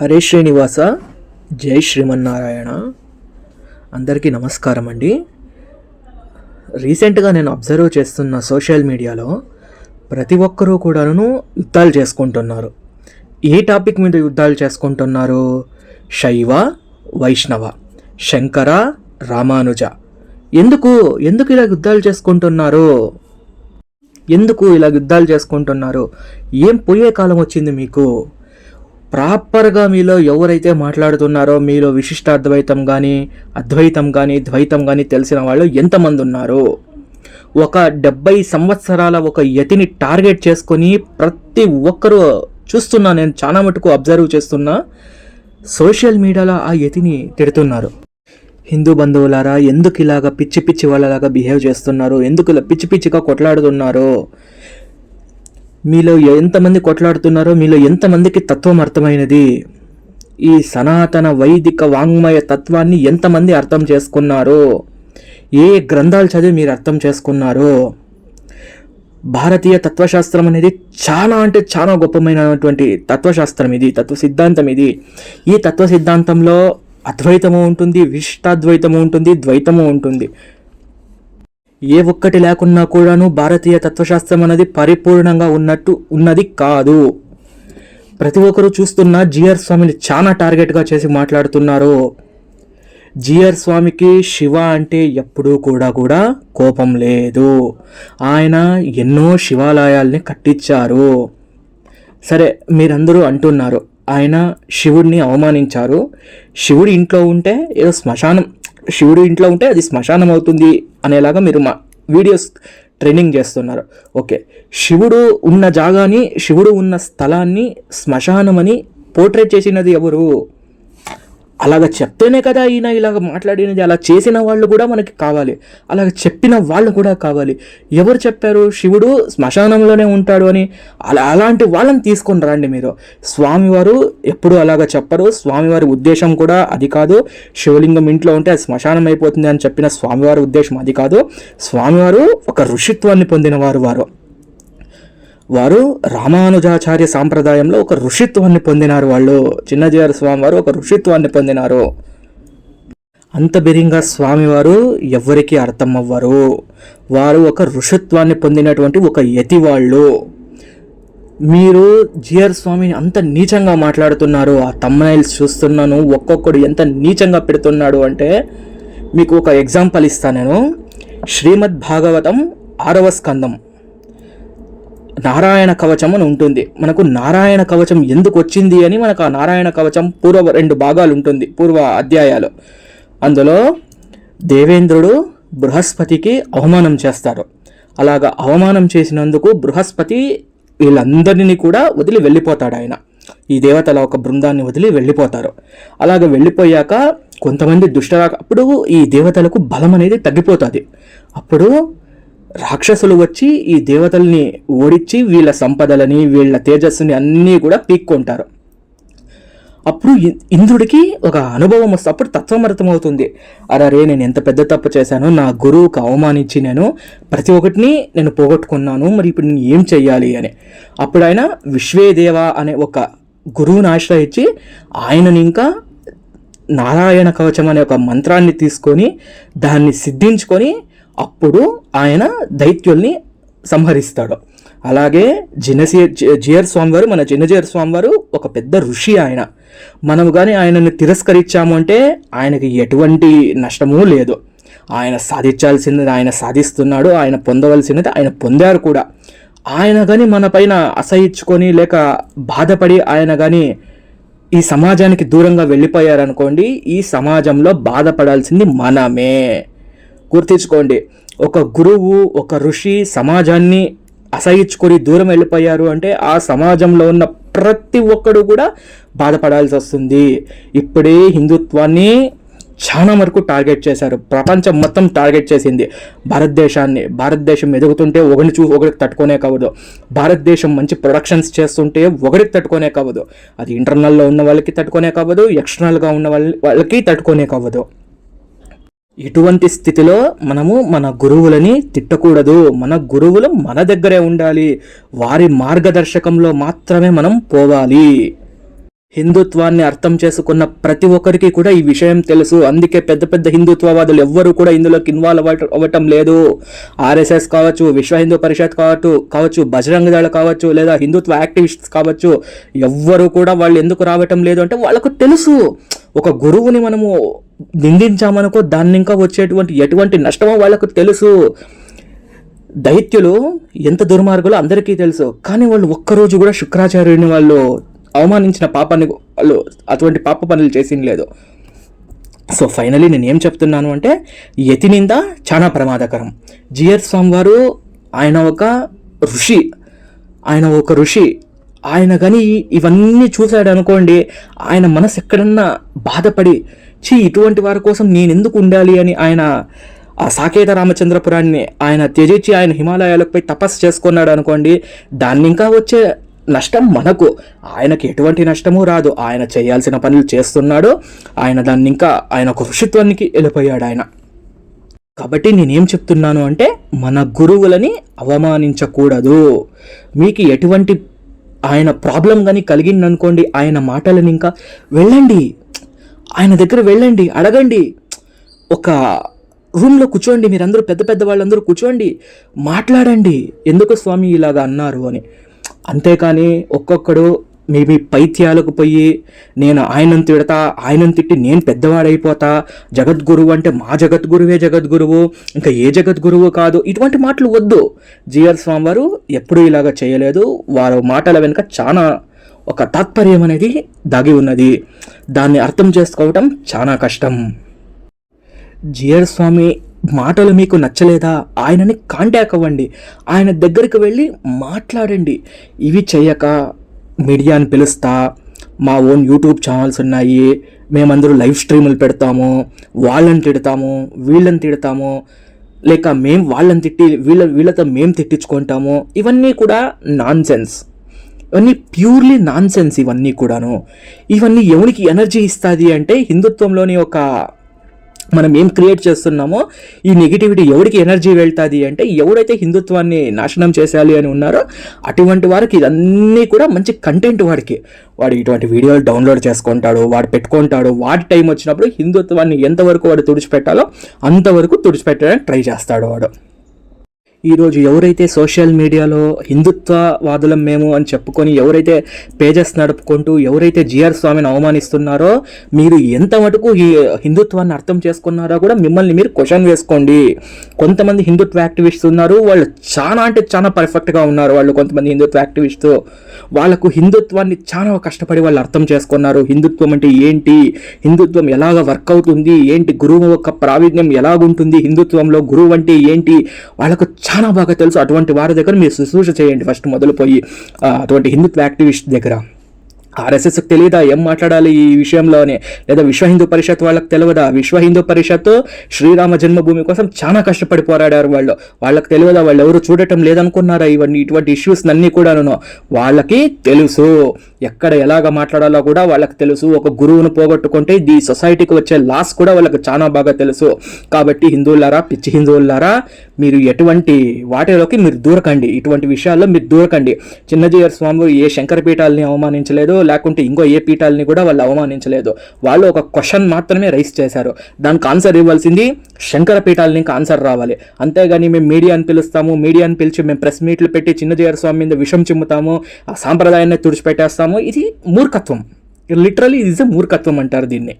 హరే శ్రీనివాస. జై శ్రీమన్నారాయణ. అందరికీ నమస్కారం అండి. రీసెంట్గా నేను అబ్జర్వ్ చేస్తున్న సోషల్ మీడియాలో ప్రతి ఒక్కరూ కూడాను యుద్ధాలు చేసుకుంటున్నారు. ఏ టాపిక్ మీద యుద్ధాలు చేసుకుంటున్నారు? శైవ వైష్ణవ శంకర రామానుజ. ఎందుకు ఎందుకు ఇలా యుద్ధాలు చేసుకుంటున్నారు? ఎందుకు ఇలా యుద్ధాలు చేసుకుంటున్నారు? ఏం పోయే కాలం వచ్చింది మీకు? ప్రాపర్గా మీలో ఎవరైతే మాట్లాడుతున్నారో మీలో విశిష్టాద్వైతం కానీ అద్వైతం కానీ ద్వైతం కానీ తెలిసిన వాళ్ళు ఎంతమంది ఉన్నారు ఒక డెబ్బై సంవత్సరాల ఒక యతిని టార్గెట్ చేసుకొని ప్రతి ఒక్కరూ చూస్తున్నా నేను చాలా మటుకు అబ్జర్వ్ చేస్తున్నా సోషల్ మీడియాలో ఆ యతిని తిడుతున్నారు. హిందూ బంధువులారా ఎందుకు ఇలాగ పిచ్చి పిచ్చి వాళ్ళలాగా బిహేవ్ చేస్తున్నారు ఎందుకు ఇలా పిచ్చి పిచ్చిగా కొట్లాడుతున్నారు? మీలో ఎంతమంది కొట్లాడుతున్నారో మీలో ఎంతమందికి తత్వం అర్థమైనది? ఈ సనాతన వైదిక వాంగ్మయ తత్వాన్ని ఎంతమంది అర్థం చేసుకున్నారో? ఏ గ్రంథాలు చదివి మీరు అర్థం చేసుకున్నారో? భారతీయ తత్వశాస్త్రం అనేది చాలా అంటే చాలా గొప్పమైనటువంటి తత్వశాస్త్రం ఇది తత్వ సిద్ధాంతం ఇది. ఈ తత్వ సిద్ధాంతంలో అద్వైతము ఉంటుంది విశిష్టాద్వైతము ఉంటుంది ద్వైతము ఉంటుంది. ఏ ఒక్కటి లేకున్నా కూడాను భారతీయ తత్వశాస్త్రం అనేది పరిపూర్ణంగా ఉన్నట్టు ఉన్నది కాదు. ప్రతి ఒక్కరూ చూస్తున్న జిఆర్ స్వామిని చాలా టార్గెట్గా చేసి మాట్లాడుతున్నారు. జిఆర్ స్వామికి శివ అంటే ఎప్పుడూ కూడా కూడా కోపం లేదు. ఆయన ఎన్నో శివాలయాల్ని కట్టించారు. సరే మీరందరూ అంటున్నారు ఆయన శివుడిని అవమానించారు. శివుడి ఇంట్లో ఉంటే ఏదో శ్మశానం శివుడి ఇంట్లో ఉంటే అది శ్మశానం అవుతుంది. అనేలాగా మీరు మా వీడియోస్ ట్రైనింగ్ చేస్తున్నారు. ఓకే. శివుడు ఉన్న జాగాని శివుడు ఉన్న స్థలాన్ని శ్మశానమని పోర్ట్రేట్ చేసినది ఎవరు? అలాగ చెప్తేనే కదా ఈయన ఇలాగ మాట్లాడినది అలా చేసిన వాళ్ళు కూడా మనకి కావాలి. అలాగ చెప్పిన వాళ్ళు కూడా కావాలి. ఎవరు చెప్పారు? శివుడు శ్మశానంలోనే ఉంటాడు అని అలా అలాంటి వాళ్ళని తీసుకొని రండి మీరు. స్వామివారు ఎప్పుడు అలాగ చెప్పరు. స్వామివారి ఉద్దేశం కూడా అది కాదు. శివలింగం ఇంట్లో ఉంటే అది శ్మశానం అయిపోతుంది అని చెప్పిన స్వామివారి ఉద్దేశం అది కాదు. స్వామివారు ఒక ఋషిత్వాన్ని పొందినవారు వారు. వారు రామానుజాచార్య సాంప్రదాయంలో ఒక ఋషిత్వాన్ని పొందినారు. వాళ్ళు చిన్నజీఆర్ స్వామి వారు ఒక ఋషిత్వాన్ని పొందినారు. అంత బిరింగా స్వామివారు ఎవ్వరికీ అర్థం అవ్వరు. వారు ఒక ఋషిత్వాన్ని పొందినటువంటి ఒక యతి వాళ్ళు. మీరు జిఆర్ స్వామిని అంత నీచంగా మాట్లాడుతున్నారు. ఆ తమ్మనైల్స్ చూస్తున్నాను. ఒక్కొక్కడు ఎంత నీచంగా పెడుతున్నాడు అంటే మీకు ఒక ఎగ్జాంపుల్ ఇస్తాను నేను. శ్రీమద్ భాగవతం ఆరవ స్కందం. నారాయణ కవచం అని ఉంటుంది. మనకు నారాయణ కవచం ఎందుకు వచ్చింది అని మనకు ఆ నారాయణ కవచం పూర్వ రెండు భాగాలు ఉంటుంది. పూర్వ అధ్యాయాలు. అందులో దేవేంద్రుడు బృహస్పతికి అవమానం చేస్తారు. అలాగా అవమానం చేసినందుకు బృహస్పతి వీళ్ళందరినీ కూడా వదిలి వెళ్ళిపోతాడు ఆయన. ఈ దేవతల ఒక బృందాన్ని వదిలి వెళ్ళిపోతారు. అలాగ వెళ్ళిపోయాక కొంతమంది దుష్టరాక అప్పుడు ఈ దేవతలకు బలం అనేది తగ్గిపోతుంది. అప్పుడు రాక్షసులు వచ్చి ఈ దేవతల్ని ఓడించి వీళ్ళ సంపదలని వీళ్ళ తేజస్సుని అన్నీ కూడా పీక్కుంటారు. అప్పుడు ఇంద్రుడికి ఒక అనుభవం వస్తే అప్పుడు తత్వం అర్థమవుతుంది. అరే నేను ఎంత పెద్ద తప్పు చేశాను నా గురువుకు అవమానించి నేను ప్రతి ఒక్కటిని నేను పోగొట్టుకున్నాను మరి ఇప్పుడు నేను ఏం చెయ్యాలి అని. అప్పుడు ఆయన విశ్వేదేవ అనే ఒక గురువుని ఆశ్రయించి ఆయనని ఇంకా నారాయణ కవచం అనే ఒక మంత్రాన్ని తీసుకొని దాన్ని సిద్ధించుకొని అప్పుడు ఆయన దైత్యుల్ని సంహరిస్తాడు. అలాగే జినసే జియర్ స్వామివారు మన జినజియర్ స్వామివారు ఒక పెద్ద ఋషి ఆయన. మనము కానీ ఆయనను తిరస్కరించాము అంటే ఆయనకి ఎటువంటి నష్టము లేదు. ఆయన సాధించాల్సింది ఆయన సాధిస్తున్నాడు ఆయన పొందవలసినది ఆయన పొందారు కూడా. ఆయన కానీ మన పైన అసహించుకొని లేక బాధపడి ఆయన కానీ ఈ సమాజానికి దూరంగా వెళ్ళిపోయారనుకోండి ఈ సమాజంలో బాధపడాల్సింది మనమే. గుర్తించుకోండి. ఒక గురువు ఒక ఋషి సమాజాన్ని అసహించుకొని దూరం వెళ్ళిపోయారు అంటే ఆ సమాజంలో ఉన్న ప్రతి ఒక్కడు కూడా బాధపడాల్సి వస్తుంది. ఇప్పుడే హిందుత్వాన్ని చాలా వరకు టార్గెట్ చేశారు. ప్రపంచం మొత్తం టార్గెట్ చేసింది భారతదేశాన్ని. భారతదేశం ఎదుగుతుంటే ఒకరిని చూ ఒకరికి తట్టుకోనే కావదు. భారతదేశం మంచి ప్రొడక్షన్స్ చేస్తుంటే ఒకరికి తట్టుకోనే కావదు. అది ఇంటర్నల్లో ఉన్న వాళ్ళకి తట్టుకోనే కావదు ఎక్స్టర్నల్గా ఉన్న వాళ్ళకి తట్టుకోనే కావదు. ఇటువంటి స్థితిలో మనము మన గురువులని తిట్టకూడదు? మన గురువులు మన దగ్గరే ఉండాలి. వారి మార్గదర్శకంలో మాత్రమే మనం పోవాలి. హిందుత్వాన్ని అర్థం చేసుకున్న ప్రతి ఒక్కరికి కూడా ఈ విషయం తెలుసు. అందుకే పెద్ద పెద్ద హిందుత్వవాదులు ఎవ్వరూ కూడా ఇందులోకి ఇన్వాల్వ్ అవ్వటం లేదు. ఆర్ఎస్ఎస్ కావచ్చు విశ్వ హిందూ పరిషత్ కావచ్చు కావచ్చు బజరంగ దళ కావచ్చు లేదా హిందుత్వ యాక్టివిస్ట్స్ కావచ్చు ఎవ్వరూ కూడా వాళ్ళు ఎందుకు రావటం లేదు అంటే వాళ్ళకు తెలుసు. ఒక గురువుని మనము నిందించామనుకో దాన్ని ఇంకా వచ్చేటువంటి ఎటువంటి నష్టమో వాళ్ళకు తెలుసు. దైత్యులు ఎంత దుర్మార్గులు అందరికీ తెలుసు. కానీ వాళ్ళు ఒక్కరోజు కూడా శుక్రాచార్యుని వాళ్ళు అవమానించిన పాపాన్ని వాళ్ళు అటువంటి పాప పనులు చేసింది లేదు. సో ఫైనలీ నేను ఏం చెప్తున్నాను అంటే యతి నింద చాలా ప్రమాదకరం. జిఆర్ స్వామి వారు ఆయన ఒక ఋషి. ఆయన ఒక ఋషి. ఆయన కానీ ఇవన్నీ చూశాడు అనుకోండి ఆయన మనసు ఎక్కడన్నా బాధపడి చీ ఇటువంటి వారి కోసం నేను ఎందుకు ఉండాలి అని ఆయన ఆ సాకేత రామచంద్రపురాన్ని ఆయన త్యజించి ఆయన హిమాలయాలకు పోయి తపస్సు చేసుకున్నాడు అనుకోండి దాన్ని ఇంకా వచ్చే నష్టం మనకు. ఆయనకి ఎటువంటి నష్టము రాదు. ఆయన చేయాల్సిన పనులు చేస్తున్నాడు. ఆయన దాన్ని ఇంకా ఆయన కృషిత్వానికి వెళ్ళిపోయాడు ఆయన. కాబట్టి నేనేం చెప్తున్నాను అంటే మన గురువులని అవమానించకూడదు. మీకు ఎటువంటి ఆయన ప్రాబ్లం కానీ కలిగిందనుకోండి ఆయన మాటలను ఇంకా వెళ్ళండి. ఆయన దగ్గర వెళ్ళండి అడగండి. ఒక రూమ్లో కూర్చోండి మీరందరూ పెద్ద పెద్ద వాళ్ళందరూ కూర్చోండి మాట్లాడండి. ఎందుకు స్వామి ఇలాగా అన్నారు అని. అంతేకాని ఒక్కొక్కడు మీ మీ పైత్యాలకు పోయి నేను ఆయనను తిడతా ఆయనను తిట్టి నేను పెద్దవాడైపోతా జగద్గురువు అంటే మా జగద్గురువే జగద్గురువు ఇంకా ఏ జగద్గురువు కాదు. ఇటువంటి మాటలు వద్దు. జిఆర్ స్వామి వారు ఎప్పుడూ ఇలాగ చేయలేదు. వారు మాటల వెనుక చాలా ఒక తాత్పర్యం అనేది దాగి ఉన్నది. దాన్ని అర్థం చేసుకోవటం చాలా కష్టం. జిఆర్ స్వామి మాటలు మీకు నచ్చలేదా? ఆయనని కాంటాక్ట్ అవ్వండి. ఆయన దగ్గరికి వెళ్ళి మాట్లాడండి. ఇవి చేయక మీడియాని పిలుస్తా. మా ఓన్ యూట్యూబ్ ఛానల్స్ ఉన్నాయి. మేమందరూ లైవ్ స్ట్రీములు పెడతాము. వాళ్ళని తిడతాము. వీళ్ళని తిడతాము. లేక మేము వాళ్ళని తిట్టి వీళ్ళ వీళ్ళతో మేము తిట్టించుకుంటాము. ఇవన్నీ కూడా నాన్ సెన్స్ ఇవన్నీ ప్యూర్లీ నాన్ సెన్స్ ఇవన్నీ కూడాను. ఇవన్నీ ఎవరికి ఎనర్జీ ఇస్తుంది అంటే హిందుత్వంలోని ఒక మనం ఏం క్రియేట్ చేస్తున్నామో ఈ నెగిటివిటీ ఎవరికి ఎనర్జీ వెళ్తుంది అంటే ఎవడైతే హిందుత్వాన్ని నాశనం చేసేయాలి అని ఉన్నారో అటువంటి వారికి ఇదన్నీ కూడా మంచి కంటెంట్ వాడికి. వాడు ఇటువంటి వీడియోలు డౌన్లోడ్ చేసుకుంటాడు వాడు పెట్టుకుంటాడు వాడి టైం వచ్చినప్పుడు హిందుత్వాన్ని ఎంతవరకు వాడు తుడిచిపెట్టాలో అంతవరకు తుడిచిపెట్టడానికి ట్రై చేస్తాడు వాడు. ఈరోజు ఎవరైతే సోషల్ మీడియాలో హిందుత్వవాదులం మేము అని చెప్పుకొని ఎవరైతే పేజెస్ నడుపుకుంటూ ఎవరైతే జిఆర్ స్వామిని అవమానిస్తున్నారో మీరు ఎంత మటుకు ఈ హిందుత్వాన్ని అర్థం చేసుకున్నారో కూడా మిమ్మల్ని మీరు క్వశ్చన్ వేసుకోండి. కొంతమంది హిందుత్వ యాక్టివిస్ట్ ఉన్నారు వాళ్ళు చాలా అంటే చాలా పర్ఫెక్ట్గా ఉన్నారు వాళ్ళు కొంతమంది హిందుత్వ యాక్టివిస్ట్ వాళ్ళకు హిందుత్వాన్ని చాలా కష్టపడి వాళ్ళు అర్థం చేసుకున్నారు. హిందుత్వం అంటే ఏంటి? హిందుత్వం ఎలాగ వర్క్ అవుతుంది? ఏంటి గురువు యొక్క ప్రావీణ్యం ఎలాగుంటుంది? హిందుత్వంలో గురువు అంటే ఏంటి? వాళ్ళకు చాలా బాగా తెలుసు. అటువంటి వారి దగ్గర మీరు శుశ్రూష చేయండి. ఫస్ట్ మొదలుపోయి అటువంటి హిందుత్వ యాక్టివిస్ట్ దగ్గర. ఆర్ఎస్ఎస్కి తెలియదా ఏం మాట్లాడాలి ఈ విషయంలోనే? లేదా విశ్వ హిందూ పరిషత్ వాళ్ళకి తెలియదా విశ్వ హిందూ పరిషత్ శ్రీరామ జన్మభూమి కోసం చాలా కష్టపడి పోరాడారు వాళ్ళు. వాళ్ళకి తెలియదా వాళ్ళు ఎవరు చూడటం లేదనుకున్నారా ఇవన్నీ? ఇటువంటి ఇష్యూస్ అన్నీ కూడాను వాళ్ళకి తెలుసు. ఎక్కడ ఎలాగ మాట్లాడాలో కూడా వాళ్ళకి తెలుసు. ఒక గురువును పోగొట్టుకుంటే ఈ సొసైటీకి వచ్చే లాస్ కూడా వాళ్ళకి చాలా బాగా తెలుసు. కాబట్టి హిందువులారా పిచ్చి హిందువులారా మీరు ఎటువంటి వాటిలోకి మీరు దూరకండి. ఇటువంటి విషయాల్లో మీరు దూరకండి. చిన్నజీయర్ స్వామి ఏ శంకరపీఠాలని అవమానించలేదు లేకుంటే ఇంకో ఏ పీఠాలని కూడా వాళ్ళు అవమానించలేదు. వాళ్ళు ఒక క్వశ్చన్ మాత్రమే రైస్ చేశారు. దానికి ఆన్సర్ ఇవ్వాల్సింది శంకర పీఠాలని ఆన్సర్ రావాలి. అంతేగాని మేము మీడియాని పిలుస్తాము మీడియాని పిలిచి మేము ప్రెస్ మీట్లు పెట్టి చిన్నజీయర్ స్వామి మీద విషం చిమ్ముతాము ఆ సాంప్రదాయాన్ని తుడిచిపెట్టేస్తాము. ఇది మూర్ఖత్వం. లిటరలీ ఇది ఇస్ మూర్ఖత్వం అంటారు దీన్ని.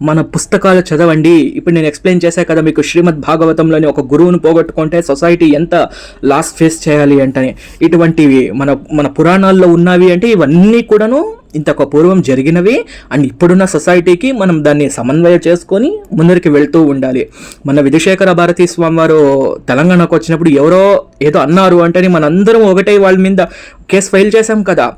మన పుస్తకాలు చదవండి. ఇప్పుడు నేను ఎక్స్ప్లెయిన్ చేశా కదా మీకు శ్రీమద్ భాగవతంలోని ఒక గురువును పోగొట్టుకుంటే సొసైటీ ఎంత లాస్ ఫేస్ చేయాలి అంటని. ఇటువంటివి మన మన పురాణాల్లో ఉన్నవి అంటే ఇవన్నీ కూడాను ఇంతకు పూర్వం జరిగినవి. అండ్ ఇప్పుడున్న సొసైటీకి మనం దాన్ని సమన్వయం చేసుకొని ముందరికి వెళ్తూ ఉండాలి. మన విధుశేఖర భారతీ స్వామి వారు తెలంగాణకు వచ్చినప్పుడు ఎవరో ఏదో అన్నారు అంటే మనందరం ఒకటే వాళ్ళ మీద కేసు ఫైల్ చేశాం కదా.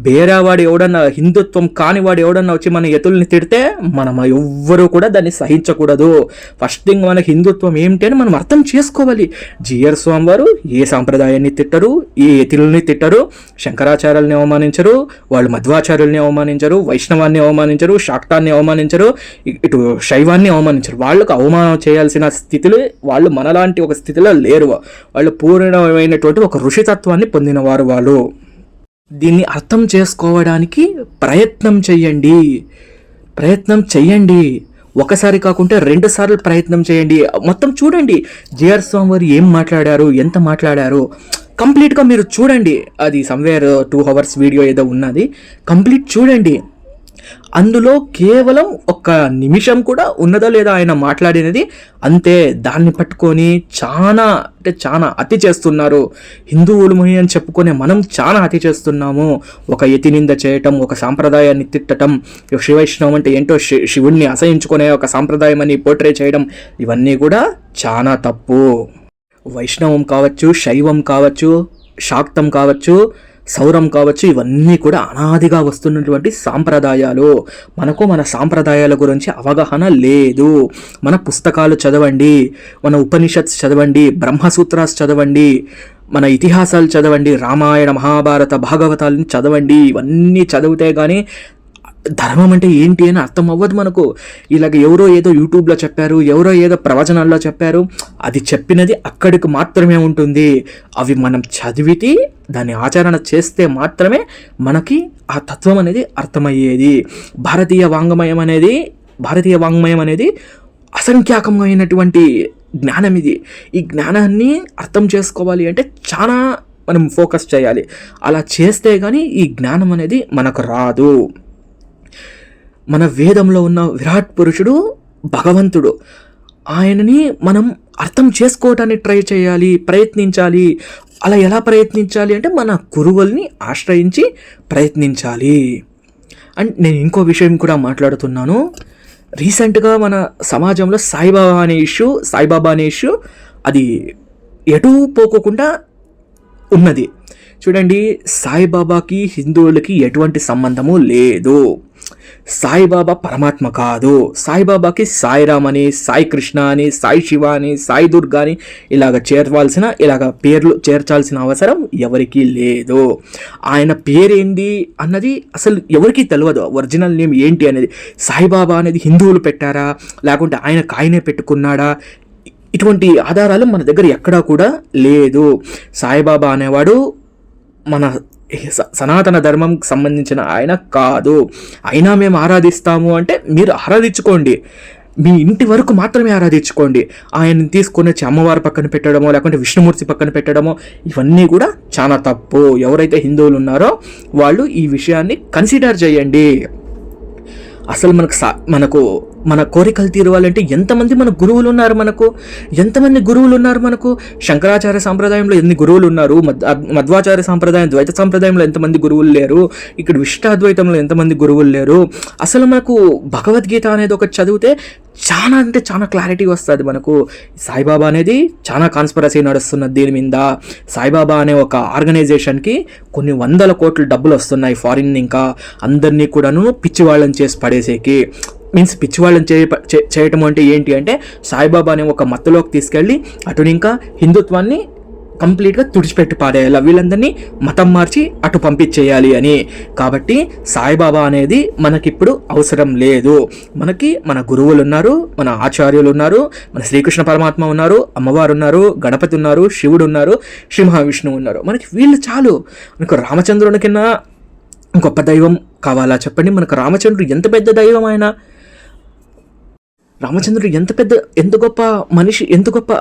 బేరావాడు ఎవడన్నా హిందుత్వం కాని వాడు ఎవడన్నా వచ్చి మన ఎతుల్ని తిడితే మనం ఎవ్వరూ కూడా దాన్ని సహించకూడదు. ఫస్ట్ థింగ్ మన హిందుత్వం ఏమిటి అని మనం అర్థం చేసుకోవాలి. జిఆర్ స్వామి వారు ఏ సాంప్రదాయాన్ని తిట్టరు ఏ ఎతుల్ని తిట్టరు శంకరాచార్యుల్ని అవమానించరు వాళ్ళు మధ్వాచార్యుల్ని అవమానించరు వైష్ణవాన్ని అవమానించరు శాక్తాన్ని అవమానించరు ఇటు శైవాన్ని అవమానించరు. వాళ్ళకు అవమానం చేయాల్సిన స్థితిలో వాళ్ళు మనలాంటి ఒక స్థితిలో లేరు. వాళ్ళు పూర్ణమైనటువంటి ఒక ఋషితత్వాన్ని పొందినవారు వాళ్ళు. దీన్ని అర్థం చేసుకోవడానికి ప్రయత్నం చెయ్యండి. ప్రయత్నం చెయ్యండి. ఒకసారి కాకుండా రెండు సార్లు ప్రయత్నం చేయండి మొత్తం చూడండి. జిఆర్ స్వామి వారు ఏం మాట్లాడారు ఎంత మాట్లాడారు. కంప్లీట్గా మీరు చూడండి. అది సమ్వేర్ టూ అవర్స్ వీడియో ఏదో ఉన్నది. కంప్లీట్ చూడండి. అందులో కేవలం ఒక్క నిమిషం కూడా ఉన్నదా లేదా ఆయన మాట్లాడినది అంతే దాన్ని పట్టుకొని చాలా అంటే చాలా అతి చేస్తున్నారు. హిందువులు అని చెప్పుకునే మనం చాలా అతి చేస్తున్నాము. ఒక యతి నింద చేయటం ఒక సాంప్రదాయాన్ని తిట్టడం శివైష్ణవం అంటే ఏంటో శి శివుణ్ణి అసహించుకునే ఒక సాంప్రదాయం అని పోర్ట్రే చేయడం ఇవన్నీ కూడా చాలా తప్పు. వైష్ణవం కావచ్చు శైవం కావచ్చు శాక్తం కావచ్చు సౌరం కావచ్చు ఇవన్నీ కూడా అనాదిగా వస్తున్నటువంటి సాంప్రదాయాలు. మనకు మన సాంప్రదాయాల గురించి అవగాహన లేదు. మన పుస్తకాలు చదవండి మన ఉపనిషత్స్ చదవండి బ్రహ్మసూత్రాస్ చదవండి మన ఇతిహాసాలు చదవండి రామాయణ మహాభారత భాగవతాలని చదవండి ఇవన్నీ చదివితే కానీ ధర్మం అంటే ఏంటి అని అర్థం అవ్వదు మనకు. ఇలాగ ఎవరో ఏదో యూట్యూబ్లో చెప్పారు ఎవరో ఏదో ప్రవచనాల్లో చెప్పారు అది చెప్పినది అక్కడికి మాత్రమే ఉంటుంది. అవి మనం చదివితే దాన్ని ఆచరణ చేస్తే మాత్రమే మనకి ఆ తత్వం అనేది అర్థమయ్యేది. భారతీయ వాంగ్మయం అనేది భారతీయ వాంగ్మయం అనేది అసంఖ్యాకమైనటువంటి జ్ఞానం ఇది. ఈ జ్ఞానాన్ని అర్థం చేసుకోవాలి అంటే చాలా మనం ఫోకస్ చేయాలి. అలా చేస్తే కానీ ఈ జ్ఞానం అనేది మనకు రాదు. మన వేదంలో ఉన్న విరాట్ పురుషుడు భగవంతుడు. ఆయనని మనం అర్థం చేసుకోవటానికి ట్రై చేయాలి ప్రయత్నించాలి. అలా ఎలా ప్రయత్నించాలి అంటే మన గురువుల్ని ఆశ్రయించి ప్రయత్నించాలి. అండ్ నేను ఇంకో విషయం కూడా మాట్లాడుతున్నాను. రీసెంట్గా మన సమాజంలో సాయిబాబా అనే ఇష్యూ సాయిబాబా అనే ఇష్యూ అది ఎటు పోకోకుండా ఉన్నది. చూడండి సాయిబాబాకి హిందువులకి ఎటువంటి సంబంధము లేదు. సాయిబాబా పరమాత్మ కాదు. సాయిబాబాకి సాయిరామ్ అని సాయి కృష్ణ అని సాయి శివ అని సాయి దుర్గా అని ఇలాగ చేర్వాల్సిన ఇలాగ పేర్లు చేర్చాల్సిన అవసరం ఎవరికీ లేదు. ఆయన పేరేంటి అన్నది అసలు ఎవరికీ తెలియదు ఒరిజినల్ నేమ్ ఏంటి అనేది. సాయిబాబా అనేది హిందువులు పెట్టారా? లేకుంటే ఆయన కాయనే పెట్టుకున్నాడా? ఇటువంటి ఆధారాలు మన దగ్గర ఎక్కడా కూడా లేదు. సాయిబాబా అనేవాడు మన సనాతన ధర్మం సంబంధించిన ఆయన కాదు. అయినా మేము ఆరాధిస్తాము అంటే మీరు ఆరాధించుకోండి. మీ ఇంటి వరకు మాత్రమే ఆరాధించుకోండి. ఆయన్ని తీసుకొని వచ్చి అమ్మవారి పక్కన పెట్టడమో లేకుంటే విష్ణుమూర్తి పక్కన పెట్టడమో ఇవన్నీ కూడా చాలా తప్పు. ఎవరైతే హిందువులు ఉన్నారో వాళ్ళు ఈ విషయాన్ని కన్సిడర్ చేయండి. అసలు మనకు సా మనకు మన కోరికలు తీరవాలంటే ఎంతమంది మన గురువులు ఉన్నారు మనకు? ఎంతమంది గురువులు ఉన్నారు మనకు? శంకరాచార్య సాంప్రదాయంలో ఎన్ని గురువులు ఉన్నారు మధ్వాచార్య సాంప్రదాయం ద్వైత సాంప్రదాయంలో ఎంతమంది గురువులు లేరు? ఇక్కడ విష్టాద్వైతంలో ఎంతమంది గురువులు లేరు? అసలు మనకు భగవద్గీత అనేది ఒకటి చదివితే చాలా అంటే చాలా క్లారిటీ వస్తుంది మనకు. సాయిబాబా అనేది చాలా కాన్స్పరసీ నడుస్తున్నది దీని మీద. సాయిబాబా అనే ఒక ఆర్గనైజేషన్కి కొన్ని వందల కోట్ల డబ్బులు వస్తున్నాయి ఫారిన్ ఇంకా. అందరినీ కూడాను పిచ్చి వాళ్ళని చేసి పడేసేకి. మీన్స్ పిచ్చివాళ్ళని చేయ చేయటం అంటే ఏంటి అంటే సాయిబాబా అనే ఒక మత్తులోకి తీసుకెళ్ళి అటు ఇంకా హిందుత్వాన్ని కంప్లీట్గా తుడిచిపెట్టి పాడేయాలి వీళ్ళందరినీ మతం మార్చి అటు పంపించేయాలి అని. కాబట్టి సాయిబాబా అనేది మనకిప్పుడు అవసరం లేదు. మనకి మన గురువులు ఉన్నారు మన ఆచార్యులు ఉన్నారు మన శ్రీకృష్ణ పరమాత్మ ఉన్నారు అమ్మవారు ఉన్నారు గణపతి ఉన్నారు శివుడు ఉన్నారు శ్రీ మహావిష్ణువు ఉన్నారు. మనకి వీళ్ళు చాలు. మనకు రామచంద్రుని కింద గొప్ప దైవం కావాలా చెప్పండి? మనకు రామచంద్రుడు ఎంత పెద్ద దైవం ఆయన రామచంద్రుడు ఎంత పెద్ద ఎంత గొప్ప మనిషి ఎంత గొప్ప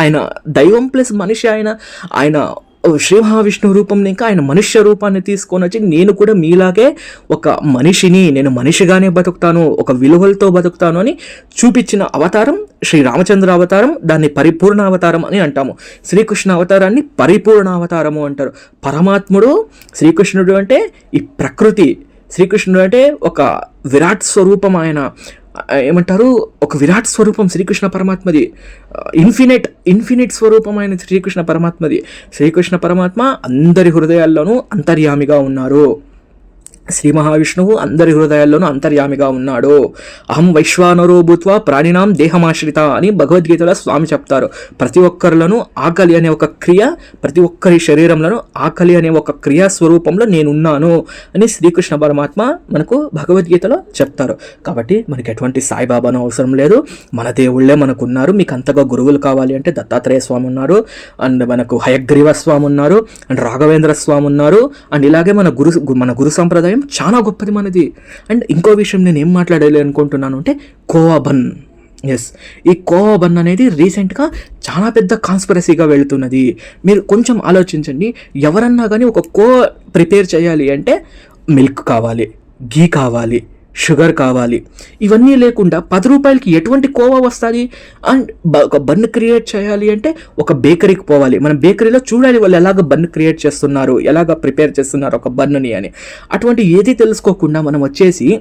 ఆయన దైవం ప్లస్ మనిషి ఆయన ఆయన శ్రీ మహావిష్ణువు రూపం ఇంకా ఆయన మనుష్య రూపాన్ని తీసుకొని వచ్చి నేను కూడా మీలాగే ఒక మనిషిని నేను మనిషిగానే బతుకుతాను ఒక విలువలతో బతుకుతాను అని చూపించిన అవతారం శ్రీ రామచంద్ర అవతారం దాన్ని పరిపూర్ణ అవతారం అని అంటాము. శ్రీకృష్ణ అవతారాన్ని పరిపూర్ణ అవతారము అంటారు. పరమాత్ముడు శ్రీకృష్ణుడు అంటే ఈ ప్రకృతి. శ్రీకృష్ణుడు అంటే ఒక విరాట్ స్వరూపం ఆయన. ఏమంటారు? ఒక విరాట్ స్వరూపం శ్రీకృష్ణ పరమాత్మది. ఇన్ఫినిట్ ఇన్ఫినిట్ స్వరూపమైన శ్రీకృష్ణ పరమాత్మది. శ్రీకృష్ణ పరమాత్మ అందరి హృదయాల్లోనూ అంతర్యామిగా ఉన్నారు. శ్రీ మహావిష్ణువు అందరి హృదయాల్లోనూ అంతర్యామిగా ఉన్నాడు. అహం వైశ్వానరో భూత్వ ప్రాణినాం దేహమాశ్రిత అని భగవద్గీతలో స్వామి చెప్తారు. ప్రతి ఒక్కరిలోనూ ఆకలి అనే ఒక క్రియ ప్రతి ఒక్కరి శరీరంలోనూ ఆకలి అనే ఒక క్రియా స్వరూపంలో నేనున్నాను అని శ్రీకృష్ణ పరమాత్మ మనకు భగవద్గీతలో చెప్తారు. కాబట్టి మనకి ఎటువంటి సాయిబాబాను అవసరం లేదు. మన దేవుళ్ళే మనకు ఉన్నారు మీకు అంతగా గురువులు కావాలి అంటే దత్తాత్రేయ స్వామి ఉన్నారు. అండ్ మనకు హయగ్రీవ స్వామి ఉన్నారు. అండ్ రాఘవేంద్ర స్వామి ఉన్నారు. అండ్ ఇలాగే మన గురు మన గురు సంప్రదాయం చాలా గొప్పది మనది. అండ్ ఇంకో విషయం నేను ఏం మాట్లాడాలి అనుకుంటున్నాను అంటే కోవాబన్ ఎస్ ఈ కోవాబన్ అనేది రీసెంట్గా చాలా పెద్ద కాన్స్పరసీగా వెళుతున్నది. మీరు కొంచెం ఆలోచించండి. ఎవరన్నా కానీ ఒక కో ప్రిపేర్ చేయాలి అంటే మిల్క్ కావాలి గీ కావాలి షుగర్ కావాలి. ఇవన్నీ లేకుండా పది రూపాయలకి ఎటువంటి కోవా వస్తుంది అండ్ బ- ఒక బన్ క్రియేట్ చేయాలి అంటే ఒక బేకరీకి పోవాలి. మనం బేకరీలో చూడాలి వాళ్ళు ఎలాగ బన్ క్రియేట్ చేస్తున్నారు ఎలాగ ప్రిపేర్ చేస్తున్నారు ఒక బన్నుని అని. అటువంటి ఏది తెలుసుకోకుండా మనం వచ్చేసి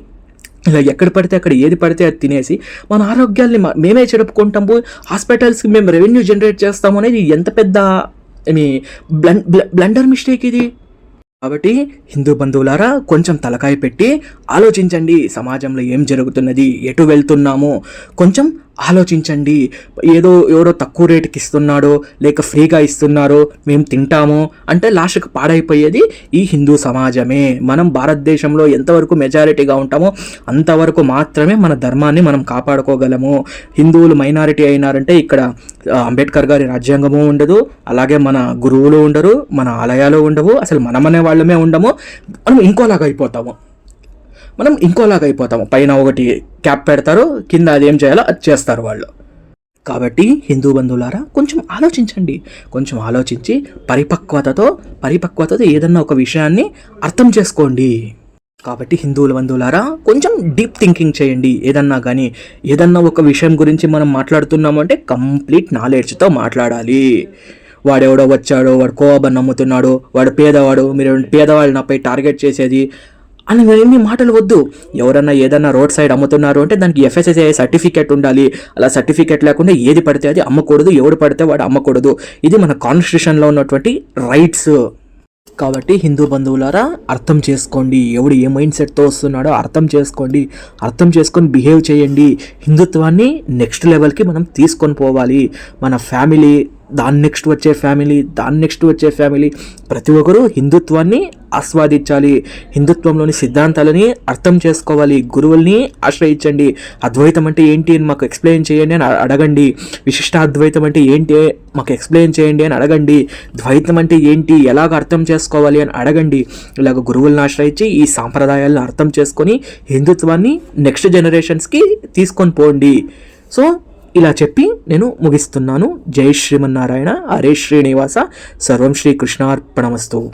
ఇలా ఎక్కడ పడితే అక్కడ ఏది పడితే అది తినేసి మన ఆరోగ్యాన్ని మేమే చెడుపుకుంటాము హాస్పిటల్స్కి మేము రెవెన్యూ జనరేట్ చేస్తాము అనేది ఎంత పెద్ద మీ బ్లం బ్లండర్ మిస్టేక్ ఇది? కాబట్టి హిందూ బంధువులారా కొంచెం తలకాయ పెట్టి ఆలోచించండి సమాజంలో ఏం జరుగుతున్నది ఎటు వెళ్తున్నాము. కొంచెం ఆలోచించండి. ఏదో ఎవడో తక్కువ రేటుకి ఇస్తున్నాడో లేక ఫ్రీగా ఇస్తున్నారో మేము తింటాము అంటే లాస్ట్కి పాడైపోయేది ఈ హిందూ సమాజమే. మనం భారతదేశంలో ఎంతవరకు మెజారిటీగా ఉంటామో అంతవరకు మాత్రమే మన ధర్మాన్ని మనం కాపాడుకోగలము. హిందువులు మైనారిటీ అయినారంటే ఇక్కడ అంబేద్కర్ గారి రాజ్యాంగము ఉండదు అలాగే మన గురువులు ఉండరు మన ఆలయాలు ఉండవు అసలు మనమనే వాళ్ళమే ఉండము మనం ఇంకోలాగా అయిపోతాము. మనం ఇంకోలాగా అయిపోతాము. పైన ఒకటి క్యాప్ పెడతారు కింద అది ఏం చేయాలో అది చేస్తారు వాళ్ళు. కాబట్టి హిందూ బంధువులారా కొంచెం ఆలోచించండి. కొంచెం ఆలోచించి పరిపక్వతతో పరిపక్వతతో ఏదన్నా ఒక విషయాన్ని అర్థం చేసుకోండి. కాబట్టి హిందువుల బంధువులారా కొంచెం డీప్ థింకింగ్ చేయండి. ఏదన్నా కానీ ఏదన్నా ఒక విషయం గురించి మనం మాట్లాడుతున్నాము అంటే కంప్లీట్ నాలెడ్జ్తో మాట్లాడాలి. వాడెవడో వచ్చాడో వాడు కోవబన్ నమ్ముతున్నాడు వాడు పేదవాడు మీరు పేదవాళ్ళు నాపై టార్గెట్ చేసేది అని ఎన్ని మాటలు వద్దు. ఎవరన్నా ఏదన్నా రోడ్ సైడ్ అమ్ముతున్నారు అంటే దానికి ఎఫ్ఎస్ఎస్ఐ సర్టిఫికేట్ ఉండాలి. అలా సర్టిఫికేట్ లేకుండా ఏది పడితే అది అమ్మకూడదు. ఎవడు పడితే వాడు అమ్మకూడదు. ఇది మన కాన్స్టిట్యూషన్లో ఉన్నటువంటి రైట్స్ కాబట్టి హిందూ బంధువులారా అర్థం చేసుకోండి. ఎవడు ఏ మైండ్ సెట్తో వస్తున్నాడో అర్థం చేసుకోండి. అర్థం చేసుకొని బిహేవ్ చేయండి. హిందుత్వాన్ని నెక్స్ట్ లెవెల్కి మనం తీసుకొని పోవాలి. మన ఫ్యామిలీ దాని నెక్స్ట్ వచ్చే ఫ్యామిలీ దాని నెక్స్ట్ వచ్చే ఫ్యామిలీ. ప్రతి ఒక్కరూ హిందుత్వాన్ని ఆస్వాదించాలి. హిందుత్వంలోని సిద్ధాంతాలని అర్థం చేసుకోవాలి. గురువుల్ని ఆశ్రయించండి. అద్వైతం అంటే ఏంటి అని మాకు ఎక్స్ప్లెయిన్ చేయండి అని అడగండి. విశిష్ట అద్వైతం అంటే ఏంటి మాకు ఎక్స్ప్లెయిన్ చేయండి అని అడగండి. ద్వైతం అంటే ఏంటి ఎలాగ అర్థం చేసుకోవాలి అని అడగండి. ఇలాగ గురువులను ఆశ్రయించి ఈ సాంప్రదాయాలను అర్థం చేసుకొని హిందుత్వాన్ని నెక్స్ట్ జనరేషన్స్కి తీసుకొని పోండి. సో ఇలా చెప్పి నేను ముగిస్తున్నాను. జై శ్రీమన్నారాయణ. హరే శ్రీనివాస. సర్వం శ్రీకృష్ణార్పణమస్తు